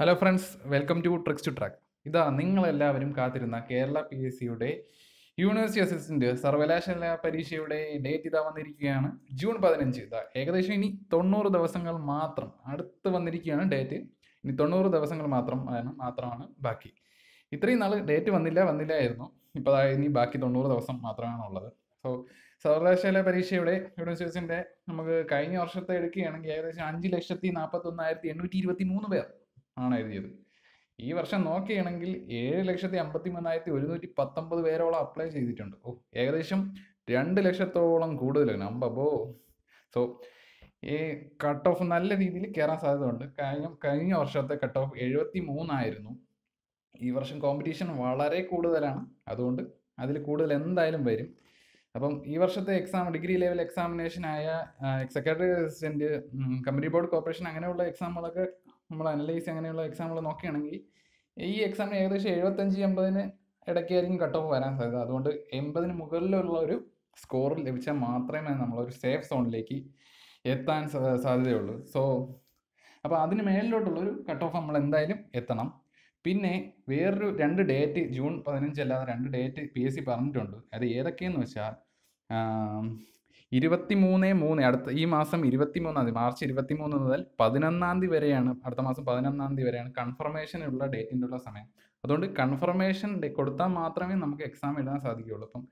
Hello friends welcome to tricks to track ഇതാ നിങ്ങളെല്ലാവരും കാത്തിരുന്ന കേരള പി എസ് സിയുടെ യൂണിവേഴ്സിറ്റി അസിസ്റ്റന്റ് സർവകലാശാല പരീക്ഷയുടെ ഡേറ്റ് ഇതാ വന്നിരിക്കുകയാണ്. ജൂൺ പതിനഞ്ച്. ഇതാ ഏകദേശം ഇനി തൊണ്ണൂറ് ദിവസങ്ങൾ മാത്രം അടുത്ത് വന്നിരിക്കുകയാണ് ഡേറ്റ് ഇനി തൊണ്ണൂറ് ദിവസങ്ങൾ മാത്രം മാത്രമാണ് ബാക്കി. ഇത്രയും നാൾ ഡേറ്റ് വന്നില്ല വന്നില്ലായിരുന്നു. ഇപ്പോൾ ഇനി ബാക്കി തൊണ്ണൂറ് ദിവസം മാത്രമാണ് ഉള്ളത്. സോ സർവകലാശാല പരീക്ഷയുടെ യൂണിവേഴ്സിറ്റിന്റെ നമുക്ക് കഴിഞ്ഞ വർഷത്തെ എടുക്കുകയാണെങ്കിൽ ഏകദേശം അഞ്ച് ലക്ഷത്തി നാൽപ്പത്തൊന്നായിരത്തി എണ്ണൂറ്റി ഇരുപത്തി മൂന്ന് പേർ ആണ് എഴുതിയത്. ഈ വർഷം നോക്കുകയാണെങ്കിൽ ഏഴ് ലക്ഷത്തി അമ്പത്തി മൂന്നായിരത്തി ഒരുന്നൂറ്റി പത്തൊമ്പത് പേരോളം അപ്ലൈ ചെയ്തിട്ടുണ്ട്. ഓ ഏകദേശം രണ്ട് ലക്ഷത്തോളം കൂടുതലാണ് അമ്പബോ സോ ഈ കട്ട് ഓഫ് നല്ല രീതിയിൽ കയറാൻ സാധ്യതയുണ്ട്. കഴിഞ്ഞ കഴിഞ്ഞ വർഷത്തെ കട്ട് ഓഫ് എഴുപത്തി മൂന്നായിരുന്നു ഈ വർഷം കോമ്പറ്റീഷൻ വളരെ കൂടുതലാണ്. അതുകൊണ്ട് അതിൽ കൂടുതൽ എന്തായാലും വരും. അപ്പം ഈ വർഷത്തെ എക്സാം ഡിഗ്രി ലെവൽ എക്സാമിനേഷൻ ആയ secretary assistant company board corporation അങ്ങനെയുള്ള എക്സാമുകളൊക്കെ നമ്മൾ അനലൈസ് അങ്ങനെയുള്ള എക്സാമ്പിൾ നോക്കുകയാണെങ്കിൽ ഈ എക്സാമിന് ഏകദേശം എഴുപത്തഞ്ച് എൺപതിന് ഇടയ്ക്കായിരിക്കും കട്ട് ഓഫ് വരാൻ സാധ്യത. അതുകൊണ്ട് എൺപതിന് മുകളിലുള്ള ഒരു സ്കോർ ലഭിച്ചാൽ മാത്രമേ നമ്മളൊരു സേഫ് സോണിലേക്ക് എത്താൻ സാധ്യതയുള്ളൂ. സോ അപ്പോൾ അതിന് മേളിലോട്ടുള്ളൊരു കട്ട് ഓഫ് നമ്മൾ എന്തായാലും എത്തണം. പിന്നെ വേറൊരു രണ്ട് ഡേറ്റ് ജൂൺ പതിനഞ്ചല്ലാതെ രണ്ട് ഡേറ്റ് പി എസ് സി പറഞ്ഞിട്ടുണ്ട്. അത് ഏതൊക്കെയെന്ന് വെച്ചാൽ ഇരുപത്തി മൂന്ന് മൂന്ന് അടുത്ത ഈ മാസം ഇരുപത്തി മൂന്നാം തീയതി മാർച്ച് ഇരുപത്തി മൂന്ന് മുതൽ പതിനൊന്നാം തീയതി വരെയാണ് അടുത്ത മാസം പതിനൊന്നാം തീയതി വരെയാണ് കൺഫർമേഷൻ ഉള്ള ഡേറ്റിന്റെ ഉള്ള സമയം. അതുകൊണ്ട് കൺഫർമേഷൻ കൊടുത്താൽ മാത്രമേ നമുക്ക് എക്സാം എഴുതാൻ സാധിക്കുകയുള്ളൂ. അപ്പം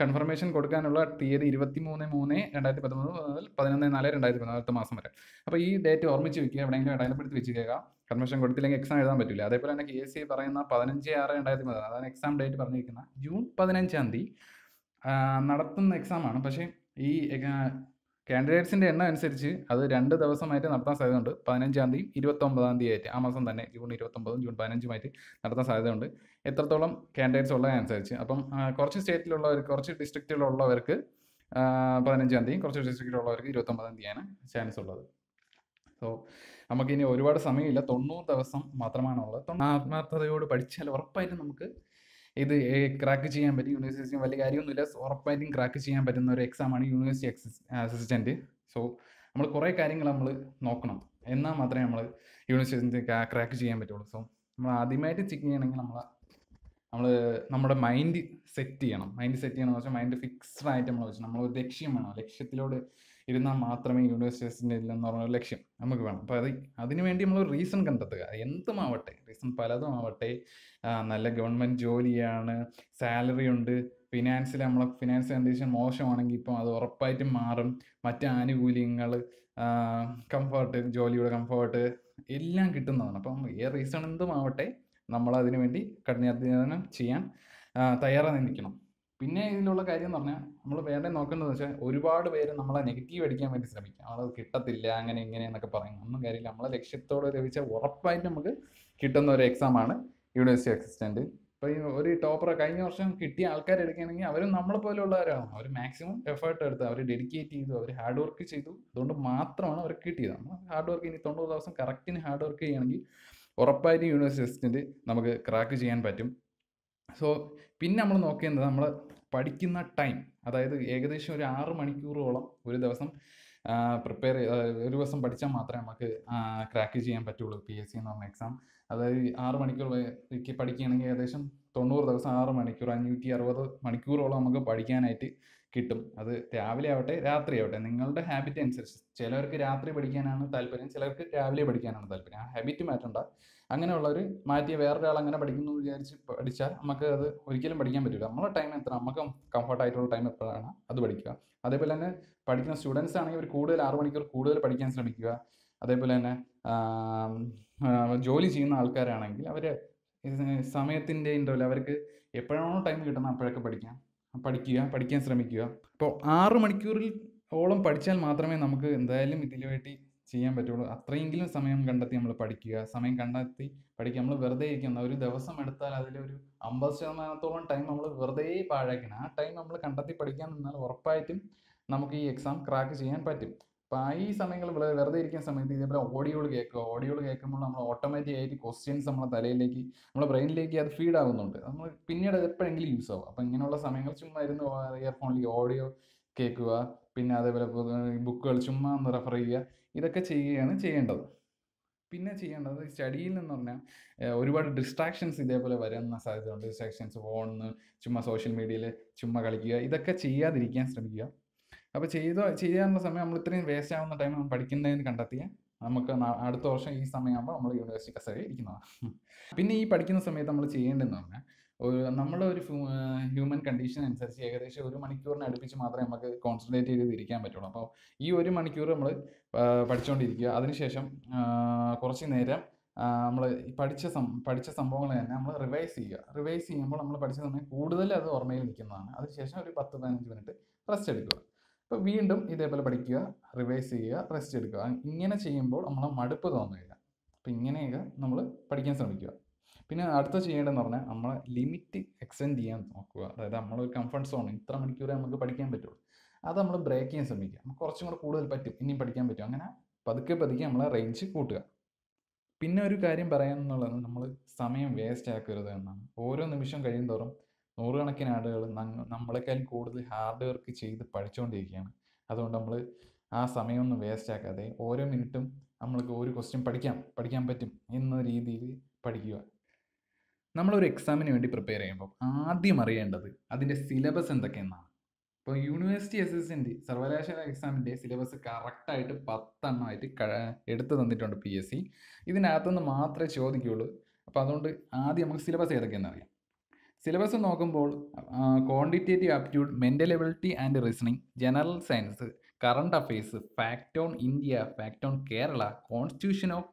കൺഫർമേഷൻ കൊടുക്കാനുള്ള തീയതി ഇരുപത്തി മൂന്ന് മൂന്ന് രണ്ടായിരത്തി പത്തൊമ്പത് മുതൽ പതിനൊന്ന് നാല് രണ്ടായിരത്തി പതിനാല് അടുത്ത മാസം വരെ. അപ്പോൾ ഈ ഡേറ്റ് ഓർമ്മിച്ച് വെക്കുക എവിടെയെങ്കിലും അടയാളപ്പെടുത്തി വെച്ചിരിക്കുക. കൺഫർമേഷൻ കൊടുത്തില്ലെങ്കിൽ എക്സാം എഴുതാൻ പറ്റില്ല. അതേപോലെ തന്നെ കെ എസ് സി പറയുന്ന പതിനഞ്ച് ആറ് രണ്ടായിരത്തി പതിനാല് അതാണ് എക്സാം ഡേറ്റ് പറഞ്ഞിരിക്കുന്ന ജൂൺ പതിനഞ്ചാം തീയതി നടത്തുന്ന എക്സാമാണ് പക്ഷേ ഈ കാൻഡിഡേറ്റ്സിന്റെ എണ്ണം അനുസരിച്ച് അത് രണ്ട് ദിവസമായിട്ട് നടത്താൻ സാധ്യതയുണ്ട്. പതിനഞ്ചാം തീയതി ഇരുപത്തൊമ്പതാം തീയതി ആയിട്ട് ആ മാസം തന്നെ ജൂൺ ഇരുപത്തൊമ്പതും ജൂൺ പതിനഞ്ചുമായിട്ട് നടത്താൻ സാധ്യതയുണ്ട്. എത്രത്തോളം കാൻഡിഡേറ്റ്സ് ഉള്ളതനുസരിച്ച് അപ്പം കുറച്ച് സ്റ്റേറ്റിലുള്ളവർ കുറച്ച് ഡിസ്ട്രിക്റ്റിലുള്ളവർക്ക് പതിനഞ്ചാം തീയതി കുറച്ച് ഡിസ്ട്രിക്റ്റിലുള്ളവർക്ക് ഇരുപത്തൊമ്പതാം തീയതിയാണ് ചാൻസ് ഉള്ളത്. സോ നമുക്കിനി ഒരുപാട് സമയമില്ല. തൊണ്ണൂറ് ദിവസം മാത്രമാണുള്ളത്. ആത്മാർത്ഥതയോട് പഠിച്ചാൽ ഉറപ്പായിട്ടും നമുക്ക് ഇത് ക്രാക്ക് ചെയ്യാൻ പറ്റും യൂണിവേഴ്സിറ്റി വലിയ കാര്യമൊന്നുമില്ല. ഉറപ്പായിട്ടും ക്രാക്ക് ചെയ്യാൻ പറ്റുന്ന ഒരു എക്സാമാണ് യൂണിവേഴ്സിറ്റി അസിസ്റ്റന്റ് സോ നമ്മൾ കുറേ കാര്യങ്ങൾ നമ്മൾ നോക്കണം. എന്നാൽ മാത്രമേ നമ്മൾ യൂണിവേഴ്സിറ്റി ക്രാക്ക് ചെയ്യാൻ പറ്റുള്ളൂ. സോ നമ്മൾ ആദ്യമായിട്ട് ചെക്ക് ചെയ്യണമെങ്കിൽ നമ്മൾ നമ്മൾ നമ്മുടെ മൈൻഡ് സെറ്റ് ചെയ്യണം. മൈൻഡ് സെറ്റ് ചെയ്യണമെന്ന് വെച്ചാൽ മൈൻഡ് ഫിക്സ്ഡ് ആയിട്ട് നമ്മൾ വെച്ചാൽ നമ്മൾ ഒരു ലക്ഷ്യം വേണം. ലക്ഷ്യത്തിലോട് ഇരുന്നാൽ മാത്രമേ യൂണിവേഴ്സിറ്റീസിന്റെ ഇല്ലെന്ന് പറഞ്ഞ ലക്ഷ്യം നമുക്ക് വേണം. അപ്പോൾ അത് അതിന് വേണ്ടി നമ്മൾ റീസൺ കണ്ടെത്തുക. എന്തുമാവട്ടെ റീസൺ പലതും ആവട്ടെ നല്ല ഗവൺമെന്റ് ജോലിയാണ് സാലറി ഉണ്ട് ഫിനാൻസിൽ നമ്മളെ ഫിനാൻസ് കണ്ടീഷൻ മോശമാണെങ്കിൽ ഇപ്പം അത് ഉറപ്പായിട്ടും മാറും. മറ്റ് ആനുകൂല്യങ്ങൾ കംഫർട്ട് ജോലിയുടെ കംഫർട്ട് എല്ലാം കിട്ടുന്നതാണ്. അപ്പം ഏ റീസൺ എന്തുമാവട്ടെ നമ്മൾ അതിനു വേണ്ടി കഠിനാധ്വാനം ചെയ്യാൻ തയ്യാറായി നിൽക്കണം. പിന്നെ ഇതിലുള്ള കാര്യം എന്ന് പറഞ്ഞാൽ നമ്മൾ വേറെ നോക്കേണ്ടത് വെച്ചാൽ ഒരുപാട് പേര് നമ്മളെ നെഗറ്റീവ് അടിക്കാൻ വേണ്ടി ശ്രമിക്കും. നമ്മളത് കിട്ടത്തില്ല അങ്ങനെ ഇങ്ങനെ എന്നൊക്കെ പറയും. ഒന്നും കാര്യമില്ല. നമ്മളെ ലക്ഷ്യത്തോടെ ലഭിച്ചാൽ ഉറപ്പായിട്ട് നമുക്ക് കിട്ടുന്ന ഒരു എക്സാമാണ് യൂണിവേഴ്സിറ്റി അസിസ്റ്റന്റ് ഇപ്പോൾ ഈ ഒരു ടോപ്പർ കഴിഞ്ഞ വർഷം കിട്ടിയ ആൾക്കാർ എടുക്കുകയാണെങ്കിൽ അവരും നമ്മളെ പോലെയുള്ളവരാണ്. അവർ മാക്സിമം എഫേർട്ട് എടുത്ത് അവർ ഡെഡിക്കേറ്റ് ചെയ്തു അവർ ഹാർഡ് വർക്ക് ചെയ്തു. അതുകൊണ്ട് മാത്രമാണ് അവർ കിട്ടിയത്. നമ്മൾ ഹാർഡ് വർക്ക് ഇനി തൊണ്ണൂറ് ദിവസം കറക്റ്റിന് ഹാർഡ് വർക്ക് ചെയ്യുകയാണെങ്കിൽ ഉറപ്പായിട്ടും യൂണിവേഴ്സിറ്റി അസിസ്റ്റന്റ് നമുക്ക് ക്രാക്ക് ചെയ്യാൻ പറ്റും. സോ പിന്നെ നമ്മൾ നോക്കേണ്ടത് നമ്മൾ പഠിക്കുന്ന ടൈം അതായത് ഏകദേശം ഒരു ആറ് മണിക്കൂറോളം ഒരു ദിവസം പ്രിപ്പയർ ഒരു ദിവസം പഠിച്ചാൽ മാത്രമേ നമുക്ക് ക്രാക്ക് ചെയ്യാൻ പറ്റുള്ളൂ പി എസ് സി എന്ന് പറഞ്ഞ എക്സാം അതായത് ആറ് മണിക്കൂർ പഠിക്കുകയാണെങ്കിൽ ഏകദേശം തൊണ്ണൂറ് ദിവസം ആറ് മണിക്കൂർ അഞ്ഞൂറ്റി അറുപത് മണിക്കൂറോളം നമുക്ക് പഠിക്കാനായിട്ട് കിട്ടും. അത് രാവിലെ ആവട്ടെ രാത്രി ആവട്ടെ. നിങ്ങളുടെ ഹാബിറ്റ് അനുസരിച്ച്. ചിലർക്ക് രാത്രി പഠിക്കാനാണ് താല്പര്യം ചിലർക്ക് രാവിലെ പഠിക്കാനാണ് താല്പര്യം. ആ ഹാബിറ്റ് മാറ്റണ്ട. അങ്ങനെയുള്ളവർ മാറ്റി വേറൊരാൾ അങ്ങനെ പഠിക്കുന്നു വിചാരിച്ച് പഠിച്ചാൽ നമുക്ക് അത് ഒരിക്കലും പഠിക്കാൻ പറ്റില്ല നമ്മളെ ടൈം എത്ര നമുക്ക് കംഫർട്ടായിട്ടുള്ള ടൈം എപ്പോഴാണ് അത് പഠിക്കുക. അതേപോലെ തന്നെ പഠിക്കുന്ന സ്റ്റുഡൻസ് ആണെങ്കിൽ അവർ കൂടുതൽ ആറ് മണിക്കൂർ കൂടുതൽ പഠിക്കാൻ ശ്രമിക്കുക. അതേപോലെ തന്നെ ജോലി ചെയ്യുന്ന ആൾക്കാരാണെങ്കിൽ അവർ സമയത്തിന്റെ ഇന്റർവൽ അവർക്ക് എപ്പോഴാണോ ടൈം കിട്ടുന്നത് അപ്പോഴൊക്കെ പഠിക്കാം. പഠിക്കുക പഠിക്കാൻ ശ്രമിക്കുക. അപ്പോൾ ആറ് മണിക്കൂറിൽ ഓളം പഠിച്ചാൽ മാത്രമേ നമുക്ക് എന്തായാലും ഇതിനു വേണ്ടി ചെയ്യാൻ പറ്റുള്ളൂ. അത്രയെങ്കിലും സമയം കണ്ടെത്തി നമ്മൾ പഠിക്കുക. സമയം കണ്ടെത്തി പഠിക്കുക. നമ്മൾ വെറുതെ ഇരിക്കുന്ന. ഒരു ദിവസം എടുത്താൽ അതിലൊരു അമ്പത് ശതമാനത്തോളം ടൈം നമ്മൾ വെറുതെ പാഴാക്കണം ആ ടൈം നമ്മൾ കണ്ടെത്തി പഠിക്കാൻ നിന്നാൽ ഉറപ്പായിട്ടും നമുക്ക് ഈ എക്സാം ക്രാക്ക് ചെയ്യാൻ പറ്റും. അപ്പോൾ ആ ഈ സമയങ്ങളിൽ വെറുതെ ഇരിക്കുന്ന സമയത്ത് ഇതേപോലെ ഓഡിയോകൾ കേൾക്കുക. ഓഡിയോകൾ കേൾക്കുമ്പോൾ നമ്മൾ ഓട്ടോമാറ്റിക് ആയിട്ട് ക്വസ്റ്റ്യൻസ് നമ്മളെ തലയിലേക്ക് നമ്മുടെ ബ്രെയിനിലേക്ക് അത് ഫീഡ് ആവുന്നുണ്ട്. നമ്മൾ പിന്നീട് അത് എപ്പോഴെങ്കിലും യൂസ് ആവും. അപ്പോൾ ഇങ്ങനെയുള്ള സമയങ്ങൾ ചുമ്മാ ഇരുന്ന് ഇയർഫോണിൽ ഓഡിയോ കേൾക്കുക. പിന്നെ അതേപോലെ ബുക്കുകൾ ചുമ്മാ ഒന്ന് റെഫർ ചെയ്യുക. ഇതൊക്കെ ചെയ്യുകയാണ് ചെയ്യേണ്ടത്. പിന്നെ ചെയ്യേണ്ടത് സ്റ്റഡിയിൽ നിന്ന് പറഞ്ഞാൽ ഒരുപാട് ഡിസ്ട്രാക്ഷൻസ് ഇതേപോലെ വരുന്ന സാധ്യതയുണ്ട് ഡിസ്ട്രാക്ഷൻസ് ഫോണിന്ന് ചുമ്മാ സോഷ്യൽ മീഡിയയിൽ ചുമ്മാ കളിക്കുക. ഇതൊക്കെ ചെയ്യാതിരിക്കാൻ ശ്രമിക്കുക. അപ്പോൾ ചെയ്ത ചെയ്യാനുള്ള സമയം നമ്മൾ ഇത്രയും വേസ്റ്റ് ആവുന്ന ടൈം നമ്മൾ പഠിക്കുന്നതെന്ന് കണ്ടെത്തിയാൽ നമുക്ക് അടുത്ത വർഷം ഈ സമയമാകുമ്പോൾ നമ്മൾ യൂണിവേഴ്സിറ്റി കസേരയിൽ ഇരിക്കുന്നതാണ്. പിന്നെ ഈ പഠിക്കുന്ന സമയത്ത് നമ്മൾ ചെയ്യേണ്ടതെന്ന് പറഞ്ഞാൽ ഒരു നമ്മുടെ ഒരു ഹ്യൂമൻ കണ്ടീഷൻ അനുസരിച്ച് ഏകദേശം ഒരു മണിക്കൂറിന് അടുപ്പിച്ച് മാത്രമേ നമുക്ക് കോൺസെൻട്രേറ്റ് ചെയ്ത് ഇരിക്കാൻ പറ്റുള്ളൂ. അപ്പോൾ ഈ ഒരു മണിക്കൂർ നമ്മൾ പഠിച്ചുകൊണ്ടിരിക്കുക അതിനുശേഷം കുറച്ച് നേരം നമ്മൾ പഠിച്ച സം പഠിച്ച സംഭവങ്ങൾ തന്നെ നമ്മൾ റിവൈസ് ചെയ്യുക. റിവൈസ് ചെയ്യുമ്പോൾ നമ്മൾ പഠിച്ച സമയം കൂടുതൽ അത് ഓർമ്മയിൽ നിൽക്കുന്നതാണ്. അതിനുശേഷം ഒരു പത്ത് പതിനഞ്ച് മിനിറ്റ് റെസ്റ്റ് എടുക്കുക. അപ്പോൾ വീണ്ടും ഇതേപോലെ പഠിക്കുക റിവൈസ് ചെയ്യുക റെസ്റ്റ് എടുക്കുക. ഇങ്ങനെ ചെയ്യുമ്പോൾ നമ്മൾ മടുപ്പ് തോന്നുകയില്ല അപ്പോൾ ഇങ്ങനെയൊക്കെ നമ്മൾ പഠിക്കാൻ ശ്രമിക്കുക. പിന്നെ അടുത്ത ചെയ്യേണ്ടതെന്ന് പറഞ്ഞാൽ നമ്മളെ ലിമിറ്റ് എക്സ്റ്റെൻഡ് ചെയ്യാൻ നോക്കുക. അതായത് നമ്മളൊരു കംഫർട്ട് സോൺ ഇത്ര മണിക്കൂറേ നമുക്ക് പഠിക്കാൻ പറ്റുള്ളൂ. അത് നമ്മൾ ബ്രേക്ക് ചെയ്യാൻ ശ്രമിക്കുക. നമുക്ക് കുറച്ചും കൂടെ കൂടുതൽ പറ്റും. ഇനിയും പഠിക്കാൻ പറ്റും. അങ്ങനെ പതുക്കെ പതുക്കെ നമ്മളെ റേഞ്ച് കൂട്ടുക. പിന്നെ ഒരു കാര്യം പറയാമെന്നുള്ളത് നമ്മൾ സമയം വേസ്റ്റ് ആക്കരുത് എന്നാണ്. ഓരോ നിമിഷം കഴിയും തോറും നൂറുകണക്കിന് ആളുകൾ നമ്മളെക്കാളും കൂടുതൽ ഹാർഡ് വർക്ക് ചെയ്ത് പഠിച്ചുകൊണ്ടിരിക്കുകയാണ് അതുകൊണ്ട് നമ്മൾ ആ സമയമൊന്നും വേസ്റ്റ് ആക്കാതെ ഓരോ മിനിറ്റും നമ്മൾക്ക് ഒരു ക്വസ്റ്റ്യൻ പഠിക്കാം പഠിക്കാൻ പറ്റും എന്ന രീതിയിൽ പഠിക്കുക. നമ്മളൊരു എക്സാമിന് വേണ്ടി പ്രിപ്പയർ ചെയ്യുമ്പോൾ ആദ്യം അറിയേണ്ടത് അതിന്റെ സിലബസ് എന്തൊക്കെയെന്നാണ് ഇപ്പോൾ യൂണിവേഴ്സിറ്റി അസിസ്റ്റന്റ് സർവകലാശാല എക്സാമിന്റെ സിലബസ് കറക്റ്റായിട്ട് പത്തെണ്ണമായിട്ട് ക എടുത്തു തന്നിട്ടുണ്ട് പി എസ് സി ഇതിനകത്തുനിന്ന് മാത്രമേ ചോദിക്കുകയുള്ളൂ അപ്പോൾ അതുകൊണ്ട് ആദ്യം നമുക്ക് സിലബസ് ഏതൊക്കെയെന്ന് അറിയാം. സിലബസ് നോക്കുമ്പോൾ quantitative aptitude mental ability and reasoning general science current affairs fact on India fact on Kerala constitution of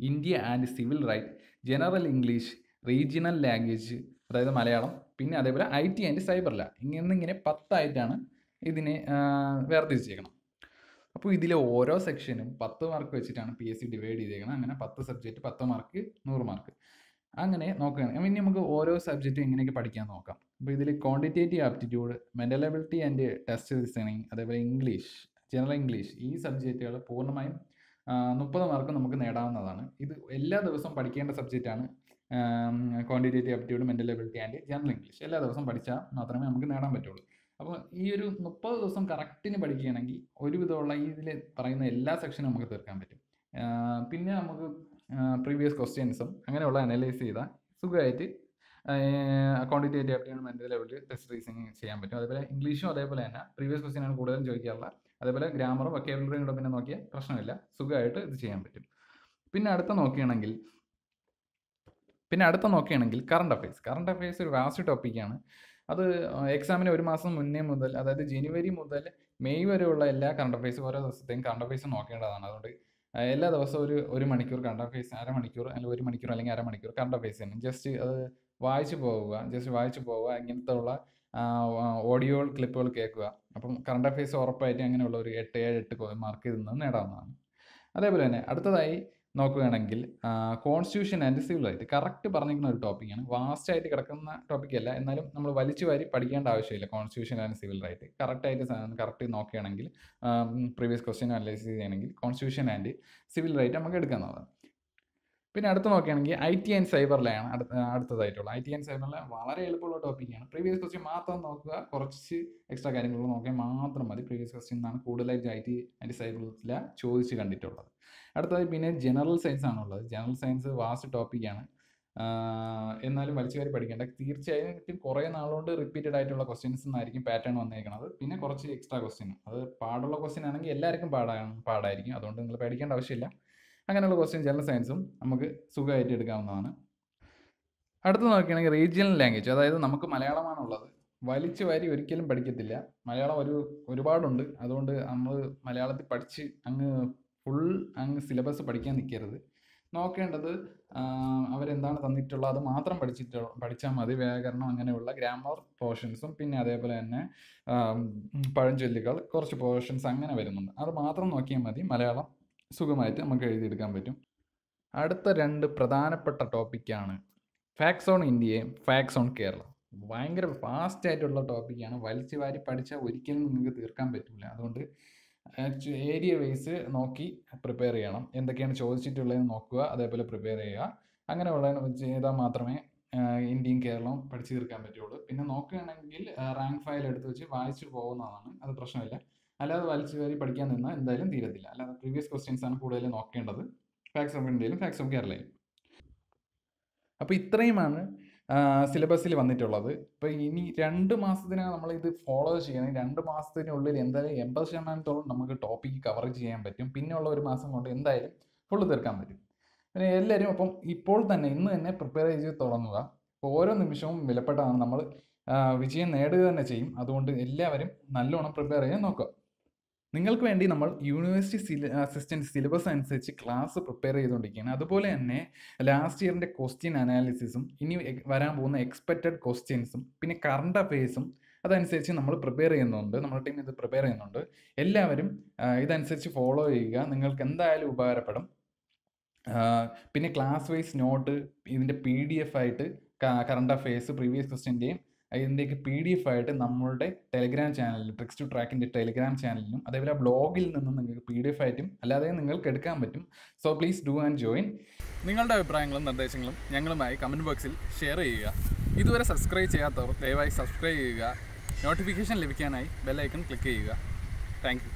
India and civil right general English regional language അതായത് മലയാളം പിന്നെ അതേപോലെ ഐ ടി ആൻഡ് സൈബർ ലാ ഇങ്ങനെ പത്തായിട്ടാണ് ഇതിനെ വേർതിരിച്ചേക്കണം അപ്പോൾ ഇതിലെ ഓരോ സെക്ഷനും പത്ത് മാർക്ക് വെച്ചിട്ടാണ് പി എസ് സി ഡിവൈഡ് ചെയ്തേക്കണം അങ്ങനെ പത്ത് സബ്ജക്റ്റ് പത്ത് മാർക്ക് നൂറ് മാർക്ക് അങ്ങനെ നോക്കുകയാണ്. ഇനി നമുക്ക് ഓരോ സബ്ജക്റ്റും എങ്ങനെയൊക്കെ പഠിക്കാൻ നോക്കാം. അപ്പോൾ ഇതിൽ quantitative aptitude mental ability and test reasoning അതേപോലെ ഇംഗ്ലീഷ് ജനറൽ ഇംഗ്ലീഷ് ഈ സബ്ജക്റ്റുകൾ പൂർണമായും മുപ്പത് മാർക്ക് നമുക്ക് നേടാവുന്നതാണ്. ഇത് എല്ലാ ദിവസവും പഠിക്കേണ്ട സബ്ജക്റ്റാണ് quantitative aptitude mental ability and general English എല്ലാ ദിവസവും പഠിച്ചാൽ മാത്രമേ നമുക്ക് നേടാൻ പറ്റുള്ളൂ. അപ്പോൾ ഈ ഒരു മുപ്പത് ദിവസം കറക്റ്റിന് പഠിക്കുകയാണെങ്കിൽ ഒരുവിധമുള്ള ഇതിൽ പറയുന്ന എല്ലാ സെക്ഷനും നമുക്ക് തീർക്കാൻ പറ്റും. പിന്നെ നമുക്ക് പ്രീവിയസ് ക്വസ്റ്റ്യൻസും അങ്ങനെയുള്ള അനലൈസ് ചെയ്താൽ സുഖമായിട്ട് ക്വാണ്ടിറ്റേറ്റീവ് മെന്റൽ ലെവലിൽ ടെസ്റ്റ് റീസിങ് ചെയ്യാൻ പറ്റും. അതേപോലെ ഇംഗ്ലീഷും അതേപോലെ തന്നെ പ്രീവിയസ് ക്വസ്റ്റ്യനാണ് കൂടുതലും ചോദിക്കാറുള്ളത് അതേപോലെ ഗ്രാമറും വൊക്കാബുലറിയും കൂടെ പിന്നെ നോക്കിയാൽ പ്രശ്നമില്ല. സുഖമായിട്ട് ഇത് ചെയ്യാൻ പറ്റും. പിന്നെ അടുത്ത നോക്കുകയാണെങ്കിൽ പിന്നെ അടുത്ത നോക്കുകയാണെങ്കിൽ കറണ്ട് അഫയേഴ്സ് കറണ്ട് അഫയേഴ്സ് ഒരു വാസ്റ്റ് ടോപ്പിക്കാണ് അത് എക്സാമിന് ഒരു മാസം മുന്നേ മുതൽ അതായത് ജനുവരി മുതൽ മെയ് വരെയുള്ള എല്ലാ കറണ്ട് അഫയേഴ്സ് ഓരോ ദിവസത്തെയും കറണ്ട് അഫയേഴ്സ് നോക്കേണ്ടതാണ്. അതുകൊണ്ട് എല്ലാ ദിവസവും ഒരു ഒരു മണിക്കൂർ കറണ്ട് അഫയേഴ്സ് അരമണിക്കൂർ അല്ലെങ്കിൽ ഒരു മണിക്കൂർ അല്ലെങ്കിൽ അര മണിക്കൂർ കറണ്ട് അഫയേഴ്സ് തന്നെ ജസ്റ്റ് അത് വായിച്ചു പോവുക ജസ്റ്റ് വായിച്ചു പോവുക ഇങ്ങനത്തെ ഉള്ള ഓഡിയോ ക്ലിപ്പുകൾ കേൾക്കുക. അപ്പം കറണ്ട് അഫയേഴ്സ് ഉറപ്പായിട്ട് അങ്ങനെയുള്ള ഒരു എട്ട് ഏഴ് എട്ട് മാർക്ക് ഇതിൽ നിന്ന് നേടാവുന്നതാണ്. അതേപോലെ തന്നെ അടുത്തതായി നോക്കുകയാണെങ്കിൽ constitution and civil right correct പറഞ്ഞിരിക്കുന്ന ഒരു ടോപ്പിക്കാണ് വാസ്റ്റ് ആയിട്ട് കിടക്കുന്ന ടോപ്പിക് അല്ല. എന്നാലും നമ്മൾ വലിച്ചു വാരി പഠിക്കേണ്ട ആവശ്യമില്ല കോൺസ്റ്റിറ്റ്യൂഷൻ ആൻഡ് സിവിൽ റൈറ്റ് കറക്റ്റായിട്ട് കറക്റ്റ് നോക്കുകയാണെങ്കിൽ പ്രീവിയസ് ക്വസ്റ്റ്യൻ അനലൈസ് ചെയ്യുകയാണെങ്കിൽ കോൺസ്റ്റിറ്റ്യൂഷൻ ആൻഡ് സിവിൽ റൈറ്റ് നമുക്ക് എടുക്കാവുന്നതാണ് പിന്നെ അടുത്ത് നോക്കുകയാണെങ്കിൽ ഐ ടി ആൻഡ് സൈബറിലാണ് അടുത്ത അടുത്തതായിട്ടുള്ള ഐ ടി ആൻഡ് സൈബറിലെ വളരെ എളുപ്പമുള്ള ടോപ്പിക്കാണ് പ്രീവിയസ് ക്വസ്റ്റ്യൻ മാത്രം നോക്കുക. കുറച്ച് എക്സ്ട്രാ കാര്യങ്ങൾ നോക്കിയാൽ മാത്രം മതി. പ്രീവിയസ് ക്വസ്റ്റ്യൻ എന്നാണ് കൂടുതലായിട്ട് ഐ ടി ആൻഡ് സൈബറിൽ ചോദിച്ച് കണ്ടിട്ടുള്ളത്. അടുത്തത് പിന്നെ ജനറൽ സയൻസ് ആണുള്ളത്. ജനറൽ സയൻസ് വാസ്റ്റ് ടോപ്പിക്കാണ് എന്നാലും വലിച്ചു കയറി പഠിക്കേണ്ട. തീർച്ചയായിട്ടും കുറേ നാളുകൊണ്ട് റിപ്പീറ്റഡ് ആയിട്ടുള്ള ക്വസ്റ്റ്യൻസ് എന്നായിരിക്കും പാറ്റേൺ വന്നേക്കുന്നത് പിന്നെ കുറച്ച് എക്സ്ട്രാ ക്വസ്റ്റ്യൻ അത് പാടുള്ള ക്വസ്റ്റ്യൻ ആണെങ്കിൽ എല്ലാവർക്കും പാടാണ് പാടായിരിക്കും. അതുകൊണ്ട് നിങ്ങൾ പഠിക്കേണ്ട ആവശ്യമില്ല. അങ്ങനെയുള്ള ക്വസ്റ്റ്യൻ ജനറൽ സയൻസും നമുക്ക് സുഖമായിട്ട് എടുക്കാവുന്നതാണ്. അടുത്ത് നോക്കുകയാണെങ്കിൽ റീജിയണൽ ലാംഗ്വേജ് അതായത് നമുക്ക് മലയാളമാണുള്ളത്. വലിച്ചു വാരി ഒരിക്കലും പഠിക്കത്തില്ല. മലയാളം ഒരു ഒരുപാടുണ്ട്. അതുകൊണ്ട് നമ്മൾ മലയാളത്തിൽ പഠിച്ച് അങ്ങ് ഫുൾ അങ്ങ് സിലബസ് പഠിക്കാൻ നിൽക്കരുത് നോക്കേണ്ടത് അവരെന്താണ് തന്നിട്ടുള്ളത് അത് മാത്രം പഠിച്ചിട്ട് പഠിച്ചാൽ മതി. വ്യാകരണം അങ്ങനെയുള്ള ഗ്രാമർ പോർഷൻസും പിന്നെ അതേപോലെ തന്നെ പഴഞ്ചൊല്ലുകൾ കുറച്ച് പോർഷൻസ് അങ്ങനെ വരുന്നുണ്ട്. അത് മാത്രം നോക്കിയാൽ മതി. മലയാളം സുഖമായിട്ട് നമുക്ക് എഴുതിയെടുക്കാൻ പറ്റും. അടുത്ത രണ്ട് പ്രധാനപ്പെട്ട ടോപ്പിക്കാണ് ഫാക്സ് ഓൺ ഇന്ത്യയും ഫാക്സ് ഓൺ കേരള ഭയങ്കര ഫാസ്റ്റ് ആയിട്ടുള്ള ടോപ്പിക്കാണ് വലിച്ചു വാരി പഠിച്ചാൽ ഒരിക്കലും നിങ്ങൾക്ക് തീർക്കാൻ പറ്റില്ല അതുകൊണ്ട് ഏരിയ വൈസ് നോക്കി പ്രിപ്പയർ ചെയ്യണം. എന്തൊക്കെയാണ് ചോദിച്ചിട്ടുള്ളതെന്ന് നോക്കുക അതേപോലെ പ്രിപ്പയർ ചെയ്യുക. അങ്ങനെ ഉള്ള ചെയ്താൽ മാത്രമേ ഇന്ത്യയും കേരളവും പഠിച്ചു തീർക്കാൻ പറ്റുള്ളൂ. പിന്നെ നോക്കുകയാണെങ്കിൽ റാങ്ക് ഫയൽ എടുത്ത് വെച്ച് വായിച്ചു പോകുന്നതാണ്. അത് പ്രശ്നമില്ല. അല്ലാതെ വലിച്ചു കയറി പഠിക്കാൻ നിന്നാൽ എന്തായാലും തീരത്തില്ല. അല്ലാതെ പ്രീവിയസ് ക്വസ്റ്റ്യൻസ് ആണ് കൂടുതലും നോക്കേണ്ടത്. ഫാക്സ് ഓഫ് ഇന്ത്യയിലും ഫാക്സ് ഓഫ് കേരളയിലും അപ്പോൾ ഇത്രയുമാണ് സിലബസിൽ വന്നിട്ടുള്ളത്. ഇപ്പോൾ ഇനി രണ്ട് മാസത്തിനകം നമ്മൾ ഇത് ഫോളോ ചെയ്യണം. രണ്ട് മാസത്തിനുള്ളിൽ എന്തായാലും എൺപത് ശതമാനത്തോളം നമുക്ക് ടോപ്പിക് കവർ ചെയ്യാൻ പറ്റും. പിന്നെയുള്ള ഒരു മാസം കൊണ്ട് എന്തായാലും ഫുള്ള് തീർക്കാൻ പറ്റും. പിന്നെ എല്ലാവരും അപ്പം ഇപ്പോൾ തന്നെ ഇന്ന് തന്നെ പ്രിപ്പയർ ചെയ്ത് തുടങ്ങുക. ഓരോ നിമിഷവും വിലപ്പെട്ടതാണ് നമ്മൾ വിജയം നേടുക തന്നെ ചെയ്യും. അതുകൊണ്ട് എല്ലാവരും നല്ലോണം പ്രിപ്പയർ ചെയ്യാൻ നോക്കുക. നിങ്ങൾക്ക് വേണ്ടി നമ്മൾ യൂണിവേഴ്സിറ്റി സില അസിസ്റ്റന്റ് സിലബസ് അനുസരിച്ച് ക്ലാസ് പ്രിപ്പയർ ചെയ്തുകൊണ്ടിരിക്കുകയാണ്. അതുപോലെ തന്നെ ലാസ്റ്റ് ഇയറിന്റെ ക്വസ്റ്റ്യൻ അനാലിസിസും ഇനി വരാൻ പോകുന്ന എക്സ്പെക്റ്റഡ് ക്വസ്റ്റ്യൻസും പിന്നെ കറണ്ട് അഫയേഴ്സും അതനുസരിച്ച് നമ്മൾ പ്രിപ്പയർ ചെയ്യുന്നുണ്ട്. നമ്മുടെ ടീം ഇത് പ്രിപ്പയർ ചെയ്യുന്നുണ്ട്. എല്ലാവരും ഇതനുസരിച്ച് ഫോളോ ചെയ്യുക. നിങ്ങൾക്ക് എന്തായാലും ഉപകാരപ്പെടും. പിന്നെ ക്ലാസ് വൈസ് നോട്ട് ഇതിന്റെ പി ഡി എഫ് ആയിട്ട് കറണ്ട് അഫയേഴ്സ് പ്രീവിയസ് ക്വസ്റ്റ്യന്റെയും ഇതിന്റെയൊക്കെ പി ഡി എഫ് ആയിട്ട് നമ്മളുടെ ടെലിഗ്രാം ചാനലിൽ ട്രിക്സ് ടു ട്രാക്കിന്റെ ടെലിഗ്രാം ചാനലിലും അതേപോലെ ബ്ലോഗിൽ നിന്നും നിങ്ങൾക്ക് പി ഡി എഫ് ആയിട്ടും അല്ലാതെ നിങ്ങൾക്ക് എടുക്കാൻ പറ്റും. So please do and join നിങ്ങളുടെ അഭിപ്രായങ്ങളും നിർദ്ദേശങ്ങളും ഞങ്ങളുമായി കമന്റ് ബോക്സിൽ ഷെയർ ചെയ്യുക. ഇതുവരെ സബ്സ്ക്രൈബ് ചെയ്യാത്തവർ ദയവായി സബ്സ്ക്രൈബ് ചെയ്യുക. നോട്ടിഫിക്കേഷൻ ലഭിക്കാനായി ബെല്ലൈക്കൺ ക്ലിക്ക് ചെയ്യുക. താങ്ക്